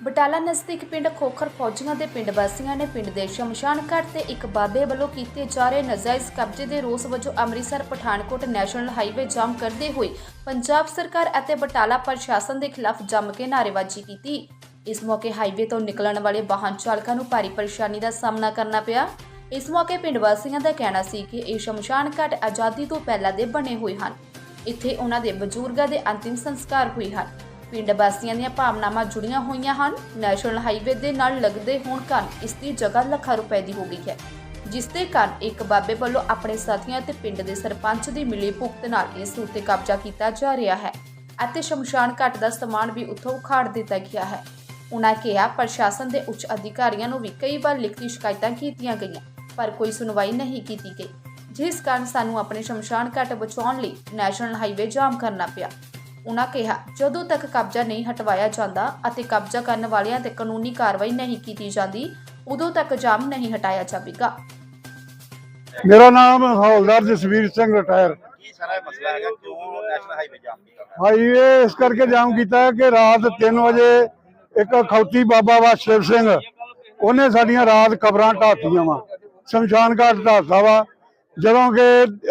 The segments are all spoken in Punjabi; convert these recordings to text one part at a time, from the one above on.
ਬਟਾਲਾ ਨਜ਼ਦੀਕ ਪਿੰਡ ਖੋਖਰ ਫੌਜੀਆਂ ਦੇ ਪਿੰਡ ਵਾਸੀਆਂ ਨੇ ਪਿੰਡ ਦੇ ਸ਼ਮਸ਼ਾਨ ਘਾਟ ਤੇ ਇੱਕ ਬਾਬੇ ਵੱਲੋਂ ਕੀਤੇ ਜਾ ਰਹੇ ਨਜਾਇਜ਼ ਕਬਜ਼ੇ ਦੇ ਰੋਸ ਵਜੋਂ Amritsar, Pathankot national highway jam ਕਰਦੇ ਹੋਏ ਪੰਜਾਬ ਸਰਕਾਰ ਅਤੇ ਬਟਾਲਾ ਪ੍ਰਸ਼ਾਸਨ ਦੇ ਖਿਲਾਫ ਜੰਮ ਕੇ ਨਾਅਰੇਬਾਜ਼ੀ ਕੀਤੀ। ਇਸ ਮੌਕੇ ਹਾਈਵੇ ਤੋਂ ਨਿਕਲਣ ਵਾਲੇ ਵਾਹਨ ਚਾਲਕਾਂ ਨੂੰ ਭਾਰੀ ਪਰੇਸ਼ਾਨੀ ਦਾ ਸਾਹਮਣਾ ਕਰਨਾ ਪਿਆ। ਇਸ ਮੌਕੇ ਪਿੰਡ ਵਾਸੀਆਂ ਦਾ ਕਹਿਣਾ ਸੀ ਕਿ ਇਹ ਸ਼ਮਸ਼ਾਨ ਘਾਟ ਆਜ਼ਾਦੀ ਤੋਂ ਪਹਿਲਾਂ ਦੇ ਬਣੇ ਹੋਏ ਹਨ। ਇੱਥੇ ਉਹਨਾਂ ਦੇ ਬਜ਼ੁਰਗਾਂ ਦੇ ਅੰਤਿਮ ਸੰਸਕਾਰ ਹੋਏ ਹਨ। ਪਿੰਡ ਵਾਸੀਆਂ ਦੀਆਂ ਭਾਵਨਾਵਾਂ ਜੁੜੀਆਂ ਹੋਈਆਂ ਹਨ। ਨੈਸ਼ਨਲ ਹਾਈਵੇ ਦੇ ਨਾਲ ਲੱਗਦੇ ਹੋਣ ਕਾਰਨ ਇਸ ਦੀ ਜਗ੍ਹਾ ਲੱਖਾਂ ਰੁਪਏ ਦੀ ਹੋ ਗਈ ਹੈ, ਜਿਸ ਦੇ ਕਾਰਨ ਇੱਕ ਬਾਬੇ ਵੱਲੋਂ ਆਪਣੇ ਸਾਥੀਆਂ ਤੇ ਪਿੰਡ ਦੇ ਸਰਪੰਚ ਦੀ ਮਿਲੀ ਭੁਗਤ ਨਾਲ ਇਸ ਉੱਤੇ ਕਬਜ਼ਾ ਕੀਤਾ ਜਾ ਰਿਹਾ ਹੈ ਅਤੇ ਸ਼ਮਸ਼ਾਨ ਘਾਟ ਦਾ ਸਮਾਨ ਵੀ ਉੱਥੋਂ ਉਖਾੜ ਦਿੱਤਾ ਗਿਆ ਹੈ। ਉਨ੍ਹਾਂ ਕਿਹਾ, ਪ੍ਰਸ਼ਾਸਨ ਦੇ ਉੱਚ ਅਧਿਕਾਰੀਆਂ ਨੂੰ ਵੀ ਕਈ ਵਾਰ ਲਿਖਤੀ ਸ਼ਿਕਾਇਤਾਂ ਕੀਤੀਆਂ ਗਈਆਂ, ਪਰ ਕੋਈ ਸੁਣਵਾਈ ਨਹੀਂ ਕੀਤੀ ਗਈ, ਜਿਸ ਕਾਰਨ ਸਾਨੂੰ ਆਪਣੇ ਸ਼ਮਸ਼ਾਨ ਘਾਟ ਬਚਾਉਣ ਲਈ ਨੈਸ਼ਨਲ ਹਾਈਵੇ ਜਾਮ ਕਰਨਾ ਪਿਆ। ਉਨ੍ਹਾਂ ਕਿਹਾ ਜਦੋਂ ਤੱਕ ਕਬਜ਼ਾ ਨਹੀਂ ਹਟਵਾਇਆ ਜਾਂਦਾ ਅਤੇ ਕਬਜ਼ਾ ਕਰਨ ਵਾਲਿਆਂ ਤੇ ਕਾਨੂੰਨੀ ਕਾਰਵਾਈ ਨਹੀਂ ਕੀਤੀ ਜਾਂਦੀ ਉਦੋਂ ਤੱਕ ਜਾਮ ਨਹੀਂ ਹਟਾਇਆ ਜਾਵੇਗਾ। ਮੇਰਾ ਨਾਮ ਹੌਲਦਾਰ ਜਸਵੀਰ ਸਿੰਘ ਰਿਟਾਇਰ ਕੀ ਸਾਰਾ ਇਹ ਮਸਲਾ ਹੈਗਾ? ਕਿਉਂ ਨੈਸ਼ਨਲ ਹਾਈਵੇ ਜਾਮ ਕੀਤਾ? ਗਿਆ? ਹਾਈਵੇ ਇਸ ਕਰਕੇ ਜਾਮ ਕੀਤਾ ਹੈ ਕਿ ਰਾਤ 3 ਵਜੇ ਇੱਕ ਖੌਤੀ ਬਾਬਾ ਵਾ ਸ਼ਿਵ ਸਿੰਘ ਉਹਨੇ ਸਾਡੀਆਂ ਰਾਤ ਕਬਰਾਂ ਢਾਤੀਆਂ ਵਾ। ਸ਼ਮਸ਼ਾਨ ਘਾਟ ਢਾਤਾ ਵਾ। ਜਦੋਂ ਕਿ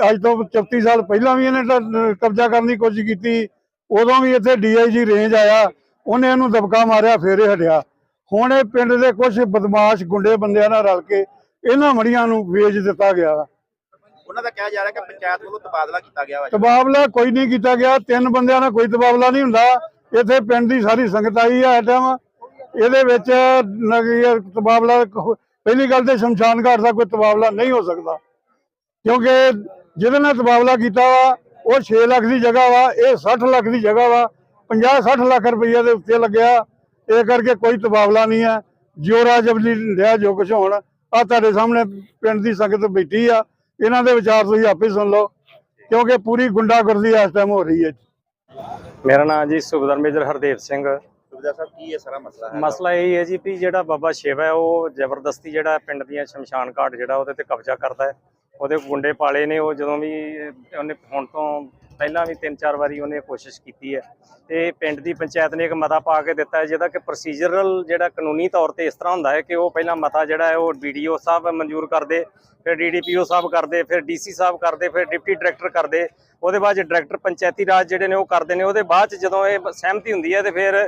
ਅੱਜ ਤੋਂ 34 ਸਾਲ ਪਹਿਲਾਂ ਵੀ ਇਹਨੇ ਕਬਜ਼ਾ ਕਰਨ ਦੀ ਕੋਸ਼ਿਸ਼ ਕੀਤੀ। ਉਦੋਂ ਵੀ ਇੱਥੇ ਡੀਆਈਜੀ ਰੇਂਜ ਆਇਆ ਉਹਨੇ ਇਹਨੂੰ ਦਬਕਾ ਮਾਰਿਆ ਫੇਰ ਇਹ ਹਟਿਆ। ਹੁਣ ਇਹ ਪਿੰਡ ਦੇ ਕੁਝ ਬਦਮਾਸ਼ ਗੁੰਡੇ ਬੰਦਿਆਂ ਨਾਲ ਰਲ ਕੇ ਇਹਨਾਂ ਮੜੀਆਂ ਨੂੰ ਵੇਚ ਦਿੱਤਾ ਗਿਆ। ਉਹਨਾਂ ਦਾ ਕਿਹਾ ਜਾ ਰਿਹਾ ਕਿ ਪੰਚਾਇਤ ਵੱਲੋਂ ਤਬਾਦਲਾ ਕੀਤਾ ਗਿਆ ਵਾ ਤਬਾਦਲਾ ਕੋਈ ਨਹੀਂ ਕੀਤਾ ਗਿਆ ਤਿੰਨ ਬੰਦਿਆਂ ਨਾਲ ਕੋਈ ਤਬਾਦਲਾ ਨਹੀਂ ਹੁੰਦਾ। ਇੱਥੇ ਪਿੰਡ ਦੀ ਸਾਰੀ ਸੰਗਤ ਆਈ ਟਾਈਮ ਇਹਦੇ ਵਿੱਚ ਤਬਾਦਲਾ ਪਹਿਲੀ ਗੱਲ ਤੇ ਸ਼ਮਸ਼ਾਨ ਘਾਟ ਦਾ ਕੋਈ ਤਬਾਦਲਾ ਨਹੀਂ ਹੋ ਸਕਦਾ। ਕਿਉਂਕਿ ਜਿਹਦੇ ਨਾਲ ਤਬਾਦਲਾ ਕੀਤਾ ਵਾ ਉਹ 6 ਲੱਖ ਦੀ ਜਗ੍ਹਾ ਵਾ ਇਹ 60 ਲੱਖ ਦੀ ਜਗ੍ਹਾ ਵਾ 50 60 ਲੱਖ ਰੁਪਈਆ ਦੇ ਉੱਤੇ ਲੱਗਿਆ। ਇਹ ਕਰਕੇ ਕੋਈ ਤਬਾਦਲਾ ਨਹੀਂ ਹੈ। ਜੋਰਾ ਜਬਲੀ ਲਿਆ ਜੋ ਕੁਛ ਹੋਣ ਆ ਤੁਹਾਡੇ ਸਾਹਮਣੇ ਪਿੰਡ ਦੀ ਸੰਗਤ ਬੈਠੀ ਆ। ਇਹਨਾਂ ਦੇ ਵਿਚਾਰ ਤੁਸੀਂ ਆਪੇ ਸੁਣ ਲਓ ਕਿਉਂਕਿ ਪੂਰੀ ਗੁੰਡਾਗਰਦੀ ਇਸ ਟਾਈਮ ਹੋ ਰਹੀ ਹੈ ਮੇਰਾ ਨਾਮ ਜੀ ਸੁਬਦਰ ਮੇਜਰ ਹਰਦੇਵ ਸਿੰਘ। ਸੁਬਿਦਾ ਸਾਹਿਬ ਕੀ ਇਹ ਸਾਰਾ ਮਸਲਾ ਹੈ ਮਸਲਾ ਇਹ ਹੈ ਜੀ ਵੀ ਜਿਹੜਾ ਬਾਬਾ ਸ਼ਿਵ ਹੈ ਉਹ ਜ਼ਬਰਦਸਤੀ ਜਿਹੜਾ ਪਿੰਡ ਦੀਆਂ ਸ਼ਮਸ਼ਾਨ ਘਾਟ ਜਿਹੜਾ ਉਹਦੇ ਤੇ ਕਬਜ਼ਾ ਕਰਦਾ ਹੈ। ਉਹਦੇ ਗੁੰਡੇ ਪਾਲੇ ਨੇ, ਉਹ ਜਦੋਂ ਵੀ ਉਹਨੇ ਹੁਣ ਤੋਂ ਪਹਿਲਾਂ ਵੀ ਤਿੰਨ ਚਾਰ ਵਾਰੀ ਉਹਨੇ ਕੋਸ਼ਿਸ਼ ਕੀਤੀ ਹੈ। ਤੇ ਪਿੰਡ ਦੀ ਪੰਚਾਇਤ ਨੇ ਇੱਕ ਮਤਾ ਪਾ ਕੇ ਦਿੱਤਾ ਹੈ, ਜਿਹਦਾ ਕਿ ਪ੍ਰੋਸੀਜਰਲ ਜਿਹੜਾ ਕਾਨੂੰਨੀ ਤੌਰ ਤੇ ਇਸ ਤਰ੍ਹਾਂ ਹੁੰਦਾ ਹੈ ਕਿ ਉਹ ਪਹਿਲਾਂ ਮਤਾ ਜਿਹੜਾ ਹੈ, ਉਹ ਵੀਡੀਓ ਸਾਹਿਬ ਮਨਜ਼ੂਰ ਕਰਦੇ, ਫਿਰ ਡੀਡੀਪੀਓ ਸਾਹਿਬ ਕਰਦੇ, ਫਿਰ ਡੀਸੀ ਸਾਹਿਬ ਕਰਦੇ, ਫਿਰ ਡਿਪਟੀ ਡਾਇਰੈਕਟਰ ਕਰਦੇ, ਉਹਦੇ ਬਾਅਦ ਡਾਇਰੈਕਟਰ ਪੰਚਾਇਤੀ ਰਾਜ ਜਿਹੜੇ ਨੇ ਉਹ ਕਰਦੇ ਨੇ, ਉਹਦੇ ਬਾਅਦ ਚ ਜਦੋਂ ਇਹ ਸਹਿਮਤੀ ਹੁੰਦੀ ਹੈ ਤੇ ਫਿਰ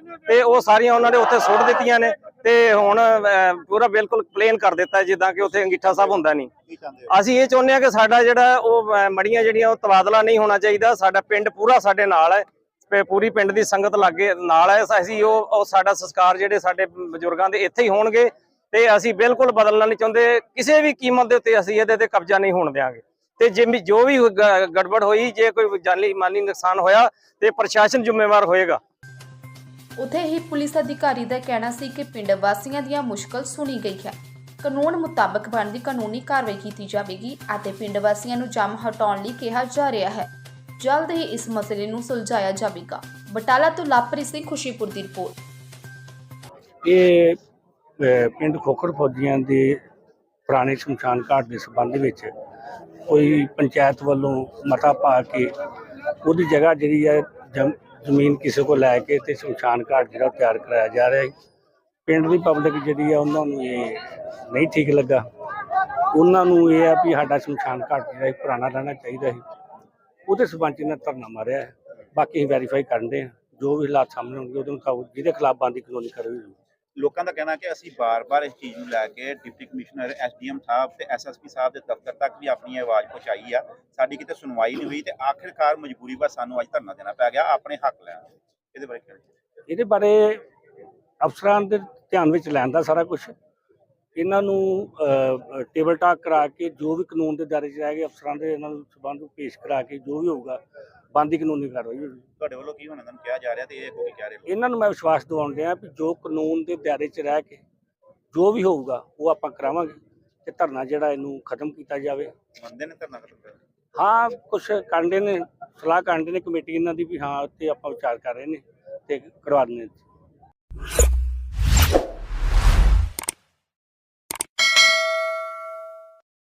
ਤੇ ਉਹ ਸਾਰੀਆਂ ਉਹਨਾਂ ਨੇ ਉੱਥੇ ਸੁੱਟ ਦਿੱਤੀਆਂ ਨੇ ਤੇ ਹੁਣ ਪੂਰਾ ਬਿਲਕੁਲ ਪਲੇਨ ਕਰ ਦਿੱਤਾ ਜਿੱਦਾਂ ਕਿ ਉੱਥੇ ਅੰਗੀਠਾ ਸਾਹਿਬ ਹੁੰਦਾ ਨਹੀਂ। ਅਸੀਂ ਇਹ ਚਾਹੁੰਦੇ ਹਾਂ ਕਿ ਸਾਡਾ ਜਿਹੜਾ ਉਹ ਮੜੀਆਂ ਜਿਹੜੀਆਂ ਉਹ ਤਬਾਦਲਾ ਨਹੀਂ ਹੋਣਾ ਚਾਹੀਦਾ। ਸਾਡਾ ਪਿੰਡ ਪੂਰਾ ਸਾਡੇ ਨਾਲ ਹੈ ਪੂਰੀ ਪਿੰਡ ਦੀ ਸੰਗਤ ਲਾਗੇ ਨਾਲ ਹੈ। ਅਸੀਂ ਉਹ ਉਹ ਸਾਡਾ ਸੰਸਕਾਰ ਜਿਹੜੇ ਸਾਡੇ ਬਜ਼ੁਰਗਾਂ ਦੇ ਇੱਥੇ ਹੀ ਹੋਣਗੇ ਤੇ ਅਸੀਂ ਬਿਲਕੁਲ ਬਦਲਣਾ ਨਹੀਂ ਚਾਹੁੰਦੇ। ਕਿਸੇ ਵੀ ਕੀਮਤ ਦੇ ਉੱਤੇ ਅਸੀਂ ਇਹਦੇ ਤੇ ਕਬਜ਼ਾ ਨਹੀਂ ਹੋਣ ਦੇਵਾਂਗੇ ਤੇ ਜੇ ਵੀ- ਜੋ ਵੀ ਗੜਬੜ ਹੋਈ, ਜੇ ਕੋਈ ਜਾਨੀ ਮਾਲੀ ਨੁਕਸਾਨ ਹੋਇਆ ਤੇ ਪ੍ਰਸ਼ਾਸਨ ਜ਼ਿੰਮੇਵਾਰ ਹੋਏਗਾ। ਉੱਥੇ ਹੀ ਪੁਲਿਸ ਅਧਿਕਾਰੀ ਦਾ ਕਹਿਣਾ ਸੀ ਕਿ ਪਿੰਡ ਵਾਸੀਆਂ ਦੀਆਂ ਮੁਸ਼ਕਲ ਸੁਣੀ ਗਈ ਹੈ। ਕਾਨੂੰਨ ਮੁਤਾਬਕ ਬਣਦੀ ਕਾਨੂੰਨੀ ਕਾਰਵਾਈ ਕੀਤੀ ਜਾਵੇਗੀ ਅਤੇ ਪਿੰਡ ਵਾਸੀਆਂ ਨੂੰ ਜੰਮ ਹਟਾਉਣ ਲਈ ਕਿਹਾ ਜਾ ਰਿਹਾ ਹੈ। ਜਲਦ ਹੀ ਇਸ ਮਸਲੇ ਨੂੰ ਸੁਲਝਾਇਆ ਜਾਵੇਗਾ। ਬਟਾਲਾ ਤੋਂ ਲਾਪਰੀ ਸਿੰਘ, ਖੁਸ਼ੀਪੁਰ ਦੀ ਰਿਪੋਰਟ। ਇਹ ਪਿੰਡ ਖੋਖਰ ਫੌਜੀਆਂ ਦੇ ਪੁਰਾਣੇ ਸ਼ਮਸ਼ਾਨ ਘਾਟ ਦੇ ਸੰਬੰਧ ਵਿੱਚ ਕੋਈ ਪੰਚਾਇਤ ਵੱਲੋਂ ਮਤਾ ਪਾ ਕੇ ਉਹਦੀ ਜਗ੍ਹਾ ਜਿਹੜੀ ਹੈ ਜ਼ਮੀਨ ਕਿਸੇ ਕੋਲ ਲੈ ਕੇ ਤੇ ਸ਼ਮਸ਼ਾਨ ਘਾਟ ਜਿਹੜਾ ਉਹ ਤਿਆਰ ਕਰਾਇਆ ਜਾ ਰਿਹਾ ਹੈ ਪਿੰਡ ਦੀ ਪਬਲਿਕ ਜਿਹੜੀ ਆ, ਉਹਨਾਂ ਨੂੰ ਇਹ ਨਹੀਂ ਠੀਕ ਲੱਗਾ। ਉਹਨਾਂ ਨੂੰ ਇਹ ਆ ਵੀ ਸਾਡਾ ਸ਼ਮਸ਼ਾਨ ਘਾਟ ਜਿਹੜਾ ਪੁਰਾਣਾ ਰਹਿਣਾ ਚਾਹੀਦਾ ਸੀ। ਉਹਦੇ ਸਰਪੰਚ ਨੇ ਧਰਨਾ ਮਾਰਿਆ। ਹੈ। ਬਾਕੀ ਅਸੀਂ ਵੈਰੀਫਾਈ ਕਰਨ ਦੇ ਜੋ ਵੀ ਹਾਲਾਤ ਸਾਹਮਣੇ ਆਉਣਗੇ, ਉਹਦੇ ਮੁਤਾਬਕ ਜਿਹਦੇ ਖਿਲਾਫ ਬੰਦੀ ਕਾਨੂੰਨੀ ਕਾਰਵਾਈ ਹੋਊਗੀ। ਲੋਕਾਂ ਦਾ ਕਹਿਣਾ ਕਿ ਅਸੀਂ ਬਾਰ-ਬਾਰ ਇਸ ਚੀਜ਼ ਨੂੰ ਲੈ ਕੇ ਡਿਪਟੀ ਕਮਿਸ਼ਨਰ ਐਸਡੀਐਮ ਸਾਹਿਬ ਤੇ ਐਸਐਸਪੀ ਸਾਹਿਬ ਦੇ ਦਫ਼ਤਰ ਤੱਕ ਵੀ ਆਪਣੀ ਆਵਾਜ਼ ਪਹੁੰਚਾਈ ਆ। ਸਾਡੀ ਕਿਤੇ ਸੁਣਵਾਈ ਨਹੀਂ ਹੋਈ ਤੇ ਆਖਿਰਕਾਰ ਮਜਬੂਰੀ ਬਸ ਸਾਨੂੰ ਅੱਜ ਧਰਨਾ ਦੇਣਾ ਪੈ ਗਿਆ, ਆਪਣੇ ਹੱਕ ਲੈਣ। ਇਹਦੇ ਬਾਰੇ ਇਹਦੇ ਬਾਰੇ ਅਫਸਰਾਂ ਦੇ ਧਿਆਨ ਵਿੱਚ ਲੈਣ ਦਾ ਸਾਰਾ ਕੁਝ ਇਹਨਾਂ ਨੂੰ ਟੇਬਲ ਟਾਕ ਕਰਾ ਕੇ ਜੋ ਵੀ ਕਾਨੂੰਨ ਦੇ ਦਾਇਰੇ 'ਚ ਰਹਿ ਗਏ, ਅਫਸਰਾਂ ਦੇ ਇਹਨਾਂ ਨੂੰ ਸਬੰਧ ਪੇਸ਼ ਕਰਾ ਕੇ ਜੋ ਵੀ ਹੋਊਗਾ ਬੰਦੀ ਕਾਨੂੰਨੀ ਕਾਰਵਾਈ ਹੋਊਗੀ ਤੁਹਾਡੇ ਵੱਲੋਂ ਕੀ ਹੁਣ ਇਹਨਾਂ ਨੂੰ ਕਿਹਾ ਜਾ ਰਿਹਾ ਤੇ ਇਹ ਅੱਗੋਂ ਕੀ ਕਹਿ ਰਹੇ? ਇਹਨਾਂ ਨੂੰ ਮੈਂ ਵਿਸ਼ਵਾਸ ਦਿਵਾਉਣ ਡਿਆ ਵੀ ਜੋ ਕਾਨੂੰਨ ਦੇ ਦਾਇਰੇ 'ਚ ਰਹਿ ਕੇ ਜੋ ਵੀ ਹੋਊਗਾ ਉਹ ਆਪਾਂ ਕਰਾਵਾਂਗੇ ਤੇ ਧਰਨਾ ਜਿਹੜਾ ਇਹਨੂੰ ਖਤਮ ਕੀਤਾ ਜਾਵੇ। ਮੰਨਦੇ ਨੇ ਧਰਨਾ ਖਤਮ ਕਰਨ? ਹਾਂ ਕੁਝ ਕਾਂਡੇ ਨੇ ਸਲਾਹ ਕਾਂਡੇ ਨੇ ਕਮੇਟੀ ਇਹਨਾਂ ਦੀ ਵੀ ਹਾਂ ਤੇ ਆਪਾਂ ਵਿਚਾਰ ਕਰ ਰਹੇ ਨੇ ਤੇ ਕਰਵਾ ਦਿੰਦੇ